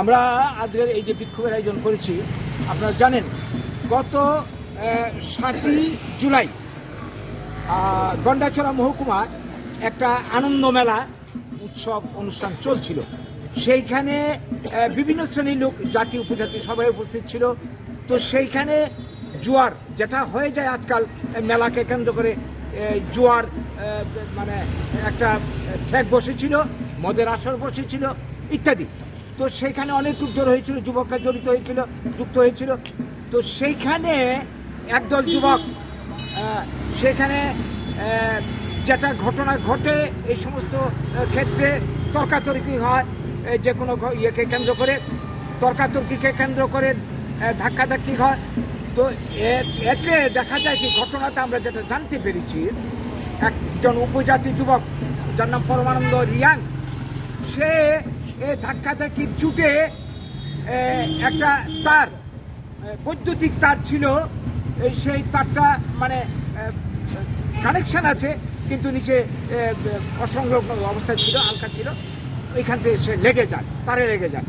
আমরা আজকের এই যে বিক্ষোভের আয়োজন করেছি, আপনারা জানেন, গত সাতই জুলাই গন্ডাছড়া মহকুমা একটা আনন্দ মেলা, উৎসব, অনুষ্ঠান চলছিল। সেইখানে বিভিন্ন শ্রেণির লোক, জাতি, উপজাতি সবাই উপস্থিত ছিল। তো সেইখানে জোয়ার যেটা হয়ে যায় আজকাল মেলাকে কেন্দ্র করে জোয়ার মানে একটা ঠেক বসেছিল, মদের আসর বসেছিল, ইত্যাদি। তো সেইখানে অনেক জড়ো হয়েছিল, যুবকরা জড়িত হয়েছিল, যুক্ত হয়েছিল। তো সেইখানে একদল যুবক সেখানে যেটা ঘটনা ঘটে, এই সমস্ত ক্ষেত্রে তর্কাতর্কি হয় যে কোনো ইয়েকে কেন্দ্র করে, তর্কাতর্কিকে কেন্দ্র করে ধাক্কাধাক্কি হয়। তো এতে দেখা যায় কি, ঘটনাতে আমরা যেটা জানতে পেরেছি, একজন উপজাতি যুবক, যার নাম পরমানন্দ রিয়াং, সে এ ধাক্কাধাক্কির চুটে একটা তার বৈদ্যুতিক তার ছিল। সেই তারটা মানে কানেকশন আছে, কিন্তু নিচে অসংলগ্ন অবস্থায় ছিল, হালকা ছিল। ওইখান থেকে সে লেগে যায়, তারে লেগে যায়।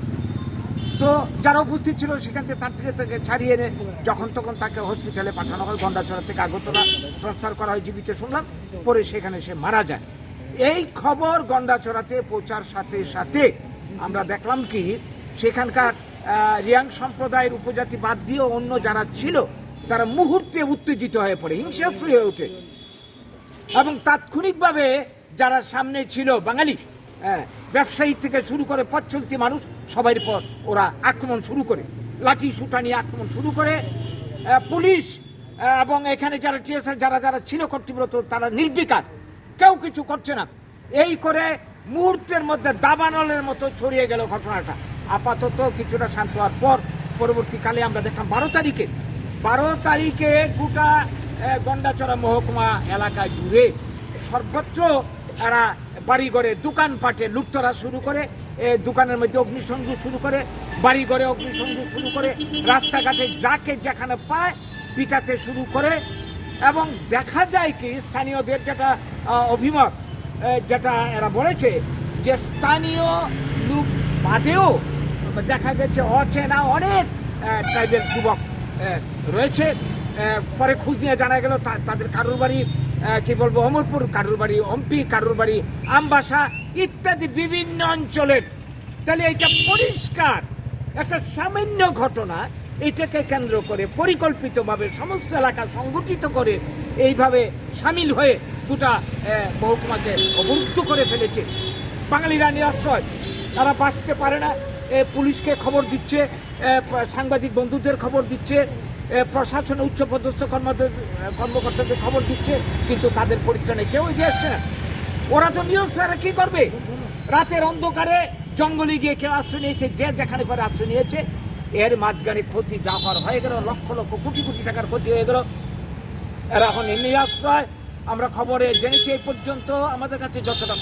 তো যারা উপস্থিত ছিল, সেখান থেকে তার থেকে তাকে ছাড়িয়ে এনে যখন তখন তাকে হসপিটালে পাঠানো হয় গন্ডাছড়া থেকে আগরতলা ট্রান্সফার করা হয় জীবিত শুনলাম, পরে সেখানে সে মারা যায়। এই খবর গন্ডাছড়াতে পৌঁছার সাথে সাথে আমরা দেখলাম কি সেখানকার রিয়াং সম্প্রদায়ের উপজাতি বাদ দিয়ে অন্য যারা ছিল তারা মুহূর্তে উত্তেজিত হয়ে পড়ে হিংসাত্র হয়ে ওঠে। এবং তাৎক্ষণিকভাবে যারা সামনে ছিল বাঙালি হ্যাঁ, ব্যবসায়ী থেকে শুরু করে পথ চলতি মানুষ সবার পর ওরা আক্রমণ শুরু করে। লাঠি সুটা নিয়ে আক্রমণ শুরু করে পুলিশ এবং এখানে যারা টিএসআর যারা যারা ছিল কর্তৃব্রত তারা নির্বিকার। কেউ কিছু করছে না। এই করে মুহূর্তের মধ্যে দাবানলের মতো ছড়িয়ে গেল ঘটনাটা। আপাতত কিছুটা শান্ত হওয়ার পর পরবর্তীকালে আমরা দেখলাম বারো তারিখে বারো তারিখে গোটা গন্ডাচড়া মহকুমা এলাকা জুড়ে সর্বত্র এরা বাড়িঘরে দোকানপাটে লুটতরা শুরু করে দোকানের মধ্যে অগ্নিসংযোগ শুরু করে, বাড়িঘরে অগ্নিসংযোগ শুরু করে, রাস্তাঘাটে যাকে যেখানে পায় পিটাতে শুরু করে এবং দেখা যায় কি স্থানীয়দের যেটা অভিমত যেটা এরা বলেছে যে স্থানীয় লোক বাদেও দেখা গেছে অচেনা অনেক ট্রাইবেল যুবক রয়েছে। পরে খোঁজ নিয়ে জানা গেল তাদের কারুর বাড়ি কি বলব, অমরপুর, কারুর বাড়ি, অম্পি, কারুর বাড়ি, আমবাসা ইত্যাদি বিভিন্ন অঞ্চলের। তাহলে এটা পরিষ্কার, একটা সামান্য ঘটনা, এটাকে কেন্দ্র করে পরিকল্পিতভাবে সমস্ত এলাকা সংগঠিত করে এইভাবে সামিল হয়ে গোটা মহকুমাকে অবরুদ্ধ করে ফেলেছে। বাঙালিরা নিরাশ্রয়। তারা বাঁচতে পারে না। পুলিশকে খবর দিচ্ছে সাংবাদিক বন্ধুদের খবর দিচ্ছে প্রশাসনে উচ্চ পদস্থ কর্মদের, কর্মকর্তাদের খবর দিচ্ছে, কিন্তু তাদের পরিত্রাণে কেউ এগিয়ে আসছে না। ওরা তো ছাড়া কি করবে? রাতের অন্ধকারে জঙ্গলে গিয়ে কেউ আশ্রয় নিয়েছে, যে যেখানে পারে আশ্রয় নিয়েছে, এর মাঝখানে ক্ষতি যা হওয়ার হয়ে গেল, লক্ষ লক্ষ কোটি কোটি টাকার ক্ষতি হয়ে গেল। এরা এখন এমনি আশ্রয় আমরা খবরে জেনেছি এই পর্যন্ত। আমাদের কাছে যতটা